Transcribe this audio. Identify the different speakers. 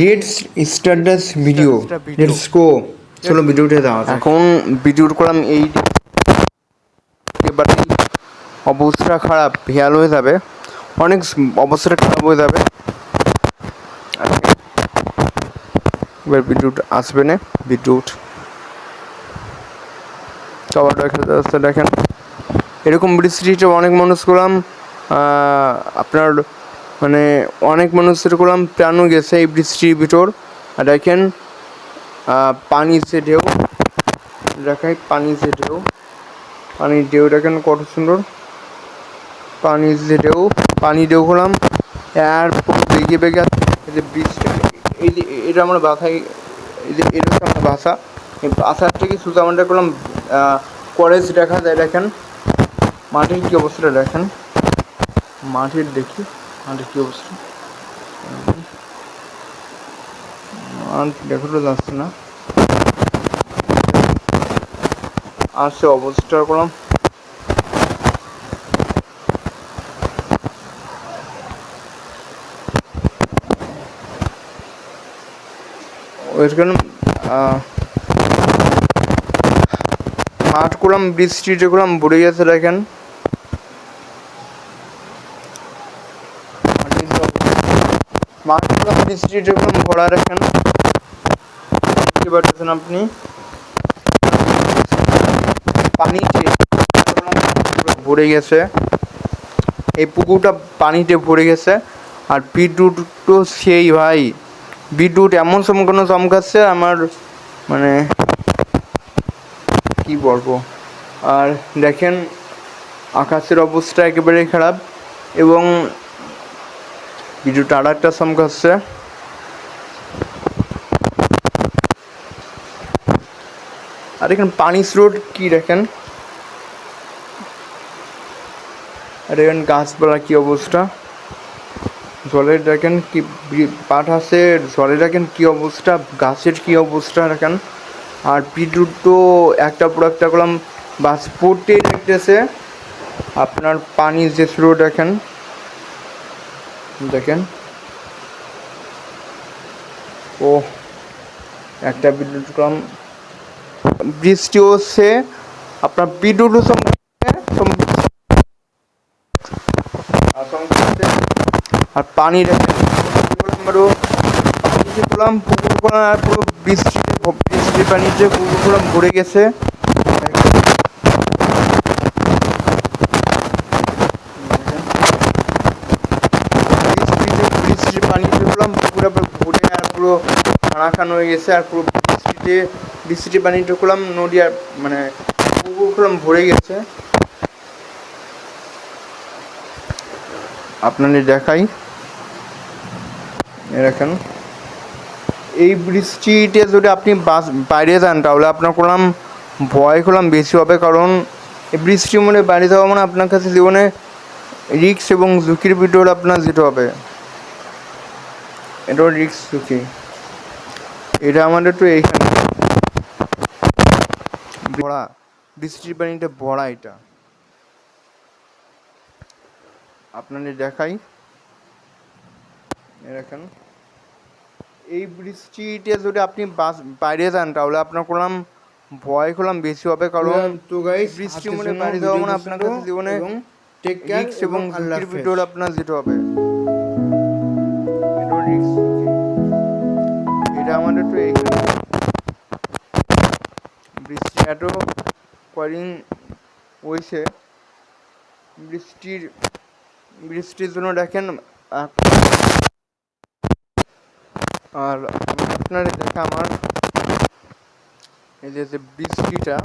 Speaker 1: Let's start video let's go চলো ভিডিওটা দেওয়া যাক।
Speaker 2: এখন ভিডিওর করলাম এই এবারে অবস্থা খারাপ হেয়াল হয়ে যাবে। অনেক অবস্থাটা খারাপ হয়ে যাবে। এবার বিদ্যুৎ আসবে না বিদ্যুৎ সবার দেখা যাচ্ছে দেখেন। এরকম বৃষ্টিতে অনেক মানুষ করলাম আপনার মানে অনেক মানুষের করলাম প্রাণও গেছে এই বৃষ্টির ভিতর আর দেখেন পানি যে ঢেউ। দেখাই, পানি যে ঢেউ। পানির ঢেউ, দেখেন কত সুন্দর। পানির যে ঢেউ, পানি ঢেউ হলাম আর বেগে বেগে। এই যে বৃষ্টি এই যে, এটা আমার বাসায়, এই যে, এটা হচ্ছে আমার বাসা। এই বাসার থেকে শুধু আমরা করলাম কলেজ দেখা যায়, দেখেন। মাটির কী অবস্থাটা, দেখেন। মাটির দেখি। মাটির কী অবস্থা? মাঠ দেখানো যাচ্ছে না। অবস্থা করলাম। ওইখানে মাঠ করলাম বৃষ্টিতে করলাম ভরে গেছে দেখেন। করলাম বৃষ্টিতে ভরা দেখেন দেখতে পাচ্ছেন আপনি। পানিতে ভরে গেছে, এই পুকুরটা পানিতে ভরে গেছে, আর বিদ্যুৎ তো সেই ভাই। বিদ্যুৎ এমন চমকানো চমকাচ্ছে, আমার মানে কি বলব? আর দেখেন, আকাশের অবস্থা একেবারে খারাপ এবং বিদ্যুৎ আর একটা চমকাচ্ছে আর এখানে পানি স্রোত কি দেখেন? আর এখানে গাছপালা কি অবস্থা? জলের দেখেন কি আছে, জলে দেখেন কি অবস্থা, গাছের কি অবস্থা দেখেন। আর বিদ্যুৎ তো একটা পর একটা করলাম বাস দেখতেছে। আপনার পানির যে স্রোত দেখেন। দেখেন ও একটা বিদ্যুৎ বৃষ্টি হচ্ছে, আপনার বিদ্যুৎ আর। পানি পুকুর পুরো বৃষ্টি বৃষ্টির পানিতে পুকুর ভরে গেছে বৃষ্টিতে বৃষ্টির পানিতে করলাম পুকুরে ভরে আর পুরো খান হয়ে গেছে আর পুরো বৃষ্টিতে বৃষ্টির পানিটা করলাম নদী আর মানে পুকুর করলাম ভরে গেছে। আপনাদের দেখাই। দেখেন। এই বৃষ্টিতে যদি আপনি বাস, বাইরে যান, তাহলে আপনার করলাম, ভয় করলাম বেশি হবে, কারণ এই বৃষ্টির মধ্যে বাইরে যাওয়া মানে আপনার কাছে জীবনে রিক্স এবং ঝুঁকির ভিতরে আপনার যেতে হবে। এটাও রিক্স ঝুঁকি। এটা আমাদের তো এইখানে। ভরা বৃষ্টির পানিটা ভরা এটা। আপনাদের দেখাই। দেখেন। এই বৃষ্টিতে যদি আপনি বাস বাইরে যান তাহলে আপনার করলাম ভয় করলাম বেশি হবে কারণ
Speaker 1: তো গাইস
Speaker 2: বৃষ্টির মধ্যে বাইরে যাওয়া মানে আপনার কাছে জীবনে
Speaker 1: টেক কেয়ার
Speaker 2: এবং
Speaker 1: হাফেজ।
Speaker 2: আপনার যেতে হবে। আমাদের তো এইখানে বৃষ্টি এত কদিন হয়েছে বৃষ্টির বৃষ্টির জন্য দেখেন আর আপনার দেখা আমার এই যে বৃষ্টিটা